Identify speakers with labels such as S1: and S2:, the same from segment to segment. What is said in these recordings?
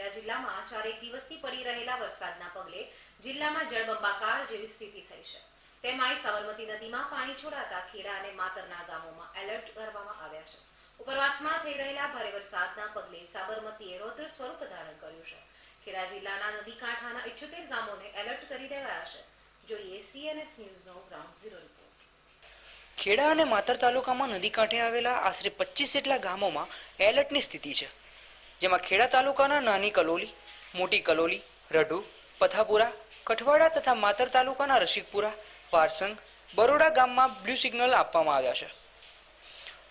S1: ખેડા જિલ્લામાં ચારેક દિવસથી પડી રહેલા વરસાદના પગલે જિલ્લામાં જળબંબાકાર જેવી સ્થિતિ થઈ છે. તેમાંય સાબરમતી નદીમાં પાણી છોડાતા ખેડા અને માતરના ગામોમાં એલર્ટ કરવામાં આવ્યા છે. ઉપરવાસમાં થઈ રહેલા ભારે વરસાદના પગલે સાબરમતીએ રૌદ્ર સ્વરૂપ ધારણ કર્યું છે. ખેડા જિલ્લાના નદી કાંઠાના ઇઠ્યોતેર ગામોને એલર્ટ કરી દેવાયા છે. જોઈએ સીએનએસ ન્યૂઝનો ગ્રાઉન્ડ ઝીરો રિપોર્ટ.
S2: ખેડા અને માતર તાલુકામાં નદી કાંઠે આવેલા આશરે પચીસ જેટલા ગામોમાં એલર્ટની સ્થિતિ છે. જેમાં ખેડા તાલુકાના નાની કલોલી, મોટી કલોલી, રઢુ, પથાપુરા, કઠવાડા તથા માતર તાલુકાના રસિકપુરા પારસંગ બરોડા ગામમાં બ્લુ સિગ્નલ આપવામાં આવ્યા છે.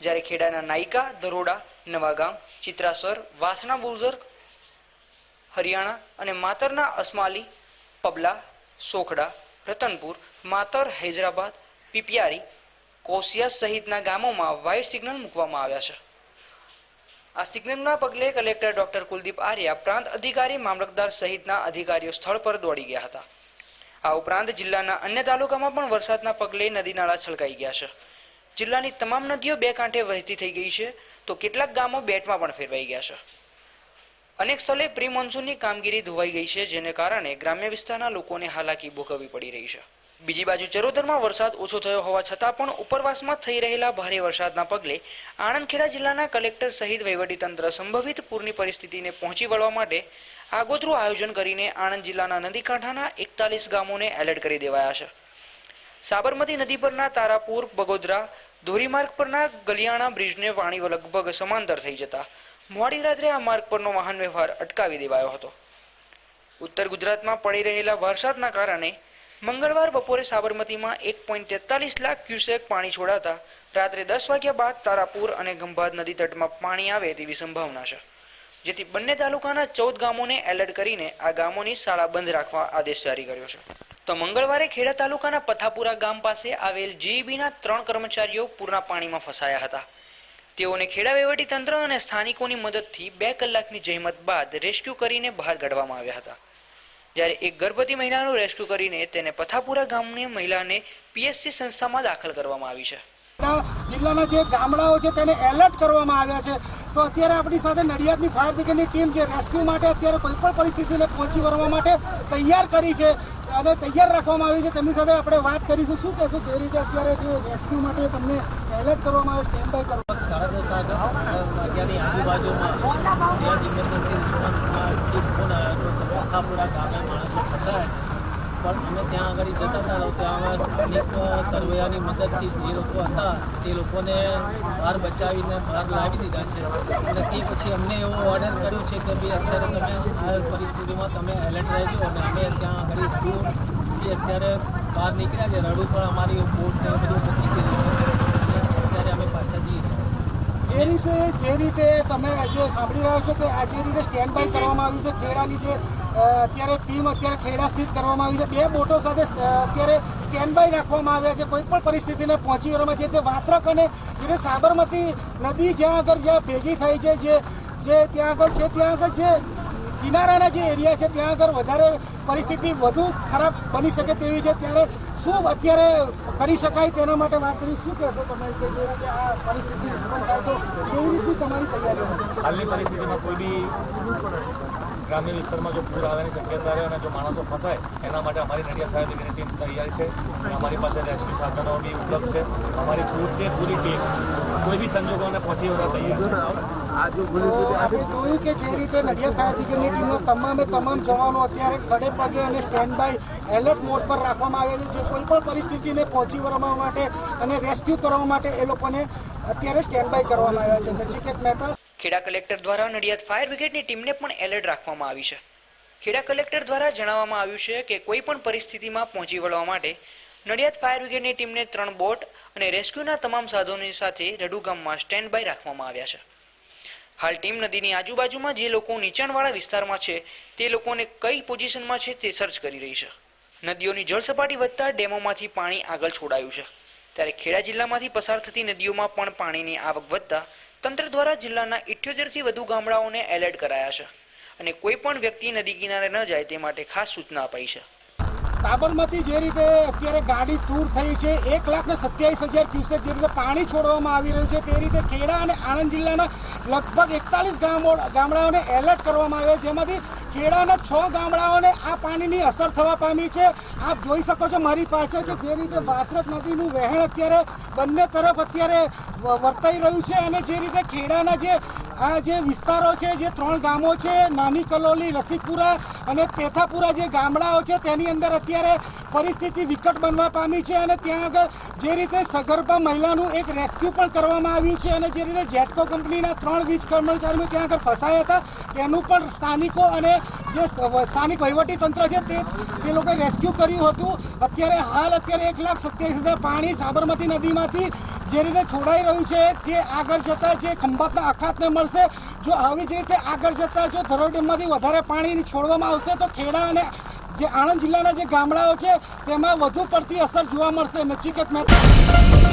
S2: જ્યારે ખેડાના નાયકા, દરોડા, નવાગામ, ચિત્રાસર, વાસણા બુઝર્ગ, હરિયાણા અને માતરના અસમાલી, પબલા, સોખડા, રતનપુર, માતર, હૈદરાબાદ, પીપિયારી કોસિયા સહિતના ગામોમાં વાઇટ સિગ્નલ મૂકવામાં આવ્યા છે. આ સિગ્નલના પગલે કલેક્ટર ડોક્ટર કુલદીપ આર્યા પ્રાંત અધિકારી, મામલતદાર સહિતના અધિકારીઓ સ્થળ પર દોડી ગયા હતા. આ ઉપરાંત જિલ્લાના અન્ય તાલુકામાં પણ વરસાદના પગલે નદી નાળા છલકાઈ ગયા છે. જિલ્લાની તમામ નદીઓ બે કાંઠે વહેતી થઈ ગઈ છે, તો કેટલાક ગામો બેટમાં પણ ફેરવાઈ ગયા છે. અનેક સ્થળે પ્રી મોન્સૂનની કામગીરી ધોવાઈ ગઈ છે, જેને કારણે ગ્રામ્ય વિસ્તારના લોકોને હાલાકી ભોગવવી પડી રહી છે. બીજી બાજુ ચરોતરમાં વરસાદ ઓછો થયો હોવા છતાં પણ ઉપરવાસમાં થઈ રહેલા ભારે વરસાદના પગલે આણંદખેડા જિલ્લાના કલેક્ટર સહિત વહીવટીતંત્ર સંભવિત પૂરની પરિસ્થિતિને પહોંચી વળવા માટે આગોતરું આયોજન કરીને આણંદ જિલ્લાના નદીકાંઠાના એકતાલીસ ગામોને એલર્ટ કરી દેવાયા છે. સાબરમતી નદી પરના તારાપુર, બગોદરા, ધોરીમાર્ગ પરના ગલિયાણા બ્રિજને પાણી લગભગ સમાંતર થઈ જતા મોડી રાત્રે આ માર્ગ પરનો વાહન વ્યવહાર અટકાવી દેવાયો હતો. ઉત્તર ગુજરાતમાં પડી રહેલા વરસાદના કારણે મંગળવાર બપોરે સાબરમતીમાં એક પોઈન્ટ તેતાલીસ લાખ ક્યુસેક પાણી છોડાતા રાત્રે દસ વાગ્યા બાદ તારાપુર અને ગંભાત નદી તટમાં પાણી આવે તેવી સંભાવના છે. જેથી બંને તાલુકાના ચૌદ ગામોને એલર્ટ કરીને આ ગામોની શાળા બંધ રાખવા આદેશ જારી કર્યો છે. તો મંગળવારે ખેડા તાલુકાના પથાપુરા ગામ પાસે આવેલ જીઈબીના ત્રણ કર્મચારીઓ પૂરના પાણીમાં ફસાયા હતા. તેઓને ખેડા વહીવટી તંત્ર અને સ્થાનિકોની મદદથી બે કલાકની જહેમત બાદ રેસ્ક્યુ કરીને બહાર કાઢવામાં આવ્યા હતા. જ્યારે એક ગર્ભવતી મહિલાનું રેસ્ક્યુ કરીને તેને પથાપુરા ગામની મહિલાને પીએસસી સંસ્થામાં દાખલ કરવામાં આવી છે.
S3: જિલ્લાના જે ગામડાઓ છે તેને એલર્ટ કરવામાં આવ્યા છે. તો અત્યારે આપણી સાથે નડિયાદની ફાયર બ્રિગેડની ટીમ છે. રેસ્ક્યુ માટે અત્યારે કોઈ પણ પરિસ્થિતિને પહોંચી વળવા માટે તૈયાર કરી છે અને તૈયાર રાખવામાં આવી છે. તેમની સાથે આપણે વાત કરીશું. શું કહેશો જે રીતે અત્યારે જે રેસ્ક્યુ માટે તમને એલર્ટ કરવામાં આવે સ્ટેન્ડ બાય કરવા
S4: સાડા દસ વાગ્યાની આજુબાજુમાં ત્યાં ઇમરજન્સી રિસ્પોન્સમાં એક ફોન કે ગામે માણસો ફસાયા છે. પણ અમે ત્યાં આગળ જતા હતા તો ત્યાં સ્થાનિક તરવૈયાની મદદથી જે લોકો હતા, તે લોકોને બહાર બચાવીને બહાર લાવી દીધા છે. અને તે પછી અમને એવો ઓર્ડર કર્યો છે કે ભાઈ અત્યારે તમે આ પરિસ્થિતિમાં તમે એલર્ટ રહેજો અને અમે ત્યાં આગળ અત્યારે બહાર નીકળ્યા છે. રડું પણ અમારી બોટ ને બધું મૂકી દીધું છે અને અત્યારે અમે પાછા જઈએ છીએ
S3: જે રીતે જે રીતે તમે જે સાંભળી રહ્યા છો કે આ જે રીતે સ્ટેન્ડ બાય કરવામાં આવ્યું છે, ખેડાની જે અત્યારે ટીમ અત્યારે ખેડા સ્થિત કરવામાં આવી છે, બે બોટો સાથે અત્યારે સ્ટેન્ડ બાય રાખવામાં આવ્યા છે, કોઈ પણ પરિસ્થિતિને પહોંચી વળવામાં જે તે વાત્રક અને જે સાબરમતી નદી જ્યાં આગળ જ્યાં ભેગી થઈ છે, જે જે ત્યાં આગળ છે, ત્યાં આગળ જે કિનારાના જે એરિયા છે, ત્યાં આગળ વધારે પરિસ્થિતિ વધુ ખરાબ બની શકે તેવી છે. ત્યારે શું અત્યારે કરી શકાય તેના માટે વાત કરી? શું કહેશો તમે કે આ પરિસ્થિતિ કેવી રીતની તમારી તૈયારી
S5: હાલની પરિસ્થિતિમાં કોઈ બી ગ્રામ્ય વિસ્તારમાં જો પૂર આવવાની શક્યતા રહે અને જો માણસો ફસાય, એના માટે અમારી નડિયાદ ફાયર બ્રિગેડની ટીમ તૈયાર છે અમારી પાસે રેસ્ક્યુ સાધનો બી ઉપલબ્ધ છે. અમારી પૂરતી પૂરી ટીમ કોઈ બી સંજોગોને પહોંચી વળવા તૈયાર છે.
S3: આપણે જોયું કે જે રીતે નડિયાદ ફાયર બ્રિગેડની ટીમનો તમામે તમામ જવાનો અત્યારે ખડે પગે અને સ્ટેન્ડ બાય એલર્ટ મોડ પર રાખવામાં આવ્યા છે. જે કોઈ પણ પરિસ્થિતિને પહોંચી વળવા માટે અને રેસ્ક્યુ કરવા માટે એ લોકોને અત્યારે સ્ટેન્ડ બાય કરવામાં આવ્યા છે. નજીકેત મહેતા
S2: ખેડા કલેક્ટર દ્વારા નડિયાદ ફાયર બ્રિગેડની ટીમને પણ એલર્ટ રાખવામાં આવી છે. ખેડા કલેક્ટર દ્વારા જણાવવામાં આવ્યું છે કે કોઈ પણ પરિસ્થિતિમાં પહોંચી વળવા માટે નડિયાદ ફાયર બ્રિગેડની ટીમને ત્રણ બોટ અને રેસ્ક્યુના તમામ સાધનોની સાથે રડુ ગામમાં સ્ટેન્ડ બાય રાખવામાં આવ્યા છે. હાલ ટીમ નદીની આજુબાજુમાં જે લોકો નીચાણવાળા વિસ્તારમાં છે, તે લોકોને કઈ પોઝિશનમાં છે તે સર્ચ કરી રહી છે. નદીઓની જળસપાટી વધતા ડેમોમાંથી પાણી આગળ છોડાયું છે. ત્યારે ખેડા જિલ્લામાંથી પસાર થતી નદીઓમાં પણ પાણીની આવક વધતા તંત્ર દ્વારા જિલ્લાના ઇઠ્યોતેરથી વધુ ગામડાઓને એલર્ટ કરાયા છે અને કોઈ પણ વ્યક્તિ નદી કિનારે ન જાય તે માટે ખાસ સૂચના અપાઈ છે.
S3: સાબરમતી જે રીતે અત્યારે ગાડી દૂર થઈ છે, એક લાખ ને સત્યાવીસ હજાર ક્યુસેક જે રીતે પાણી છોડવામાં આવી રહ્યું છે, તે રીતે ખેડા અને આણંદ જિલ્લાના લગભગ એકતાલીસ ગામો ગામડાઓને એલર્ટ કરવામાં આવ્યા જેમાંથી ખેડાના છ ગામડાઓને આ પાણીની અસર થવા પામી છે. આપ જોઈ શકો છો મારી પાસે કે જે રીતે વાત્રક નદીનું વહેણ અત્યારે બંને તરફ અત્યારે વર્તાઈ રહ્યું છે અને જે રીતે ખેડાના જે આ જે વિસ્તારો છે, જે ત્રણ ગામો છે, નાની કલોલી રસિકપુરા અને પેથાપુરા જે ગામડાઓ છે, તેની અંદર અત્યારે પરિસ્થિતિ વિકટ બનવા પામી છે અને ત્યાં આગળ જે રીતે સગર્ભા મહિલાનું એક રેસ્ક્યુ પણ કરવામાં આવ્યું છે અને જે રીતે જેટકો કંપનીના ત્રણ વીજ કર્મચારીઓ ત્યાં આગળ ફસાયા હતા, તેનું પણ સ્થાનિકો અને જે સ્થાનિક વહીવટી તંત્ર છે, તે તે લોકોએ રેસ્ક્યુ કર્યું હતું. અત્યારે હાલ અત્યારે એક લાખ સત્યાવીસ હજાર પાણી સાબરમતી નદીમાંથી જે રીતે છોડાઈ રહ્યું છે, તે આગળ જતાં જે ખંભાતના અખાતને મળશે. જો આવી જ રીતે આગળ જતાં જો ધરોઈ ડેમમાંથી વધારે પાણી છોડવામાં આવશે, તો ખેડા અને જે આણંદ જિલ્લાના જે ગામડાઓ છે, તેમાં વધુ પડતી અસર જોવા મળશે. નચિકેત મહેતા